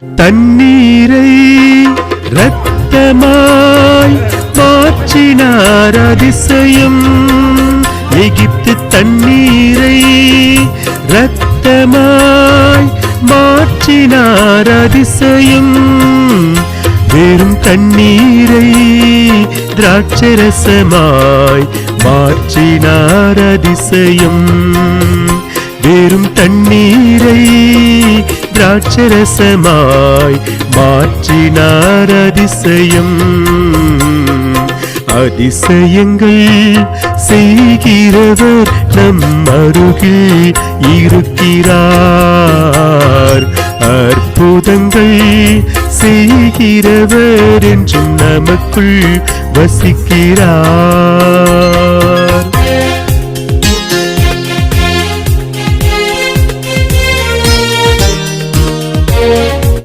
தண்ணீரை ரத்தமாய் மாற்றினார் அதிசயம். எகிப்து தண்ணீரை ரத்தமாய் மாற்றினார் அதிசயம். வெறும் தண்ணீரை திராட்சரசமாய் மாற்றினார் அதிசயம். வெறும் தண்ணீரை திராட்சரசமாய் மாற்றினார் அதிசயம். அதிசயங்கள் செய்கிறவர் நம் அருகில் இருக்கிறார். அற்புதங்கள் செய்கிறவர் என்றும் நமக்குள் வசிக்கிறார்.